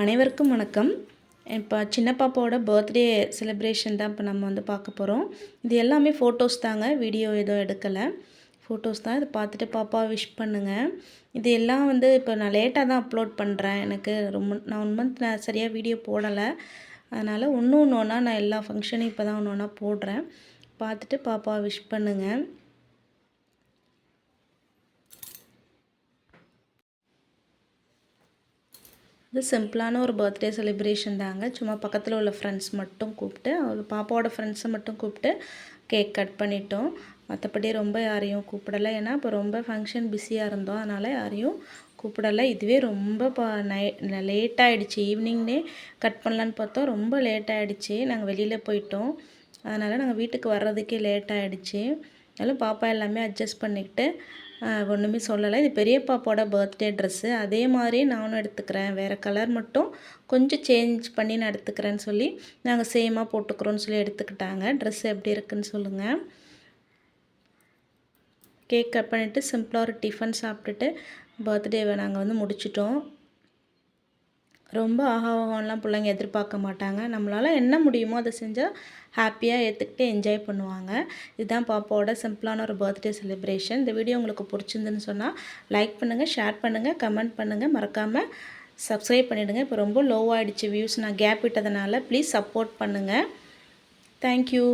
அனைவருக்கும் வணக்கம். இப்போ சின்ன பாப்பாவோட பர்த்டே செலிப்ரேஷன் தான் இப்போ நம்ம வந்து பார்க்க போகிறோம் இது எல்லாமே ஃபோட்டோஸ் தாங்க. வீடியோ எதுவும் எடுக்கலை. ஃபோட்டோஸ் தான். இதை பார்த்துட்டு பாப்பா விஷ் பண்ணுங்கள் இது எல்லாம் வந்து இப்போ நான் லேட்டாக தான் அப்லோட் பண்ணுறேன் எனக்கு ரொம்ப நான் ஒன் மந்த் நான் சரியாக வீடியோ போடலை. அதனால் ஒன்று ஒன்று ஒன்றா நான் எல்லா ஃபங்க்ஷனையும் இப்போ தான் ஒன்று ஒன்றா போடுறேன். பார்த்துட்டு பாப்பா விஷ் பண்ணுங்கள் இது சிம்பிளான ஒரு பர்த்டே செலிப்ரேஷன் தாங்க. சும்மா பக்கத்தில் உள்ள ஃப்ரெண்ட்ஸ் மட்டும் கூப்பிட்டு அவர் பாப்பாவோட ஃப்ரெண்ட்ஸை மட்டும் கூப்பிட்டு கேக் கட் பண்ணிட்டோம். மற்றபடி ரொம்ப யாரையும் கூப்பிடலை. ஏன்னா இப்போ ரொம்ப ஃபங்க்ஷன் பிஸியாக இருந்தோம். அதனால் யாரையும் கூப்பிடலை. இதுவே ரொம்ப பா நை லேட் ஆகிடுச்சு ஈவினிங்னே கட் பண்ணலான்னு பார்த்தோம். ரொம்ப லேட் ஆகிடுச்சு நாங்கள் வெளியில் போயிட்டோம். அதனால் நாங்கள் வீட்டுக்கு வர்றதுக்கே லேட் ஆகிடுச்சு அதனால் பாப்பா எல்லாமே அட்ஜஸ்ட் பண்ணிக்கிட்டு ஒன்றுமே சொல்லலை. இது பெரிய பாப்பாவோட பர்த்டே ட்ரெஸ்ஸு அதே மாதிரி நானும் எடுத்துக்கிறேன். வேறு கலர் மட்டும் கொஞ்சம் சேஞ்ச் பண்ணி நான் எடுத்துக்கிறேன்னு சொல்லி நாங்கள் சேமாக போட்டுக்கிறோன்னு சொல்லி எடுத்துக்கிட்டாங்க. ட்ரெஸ் எப்படி இருக்குன்னு சொல்லுங்கள் கேக் கட் பண்ணிவிட்டு சிம்பிளாக ஒரு டிஃபன் சாப்பிட்டுட்டு பர்த்டேவை நாங்கள் வந்து முடிச்சிட்டோம். ரொம்ப ஆகாவகம்லாம் பிள்ளைங்க எதிர்பார்க்க மாட்டாங்க. நம்மளால் என்ன முடியுமோ அதை செஞ்சால் ஹாப்பியாக ஏற்றுக்கிட்டு என்ஜாய் பண்ணுவாங்க. இதுதான் பாப்பாவோட சிம்பிளான ஒரு பர்த்டே செலிப்ரேஷன் இந்த வீடியோ உங்களுக்கு பிடிச்சிருந்துன்னு சொன்னால் லைக் பண்ணுங்கள் ஷேர் பண்ணுங்கள் கமெண்ட் பண்ணுங்கள் மறக்காமல் சப்ஸ்கிரைப் பண்ணிவிடுங்க இப்போ ரொம்ப லோவாகிடுச்சு வியூஸ் நான் கேப் விட்டதுனால ப்ளீஸ் சப்போர்ட் பண்ணுங்கள் தேங்க்யூ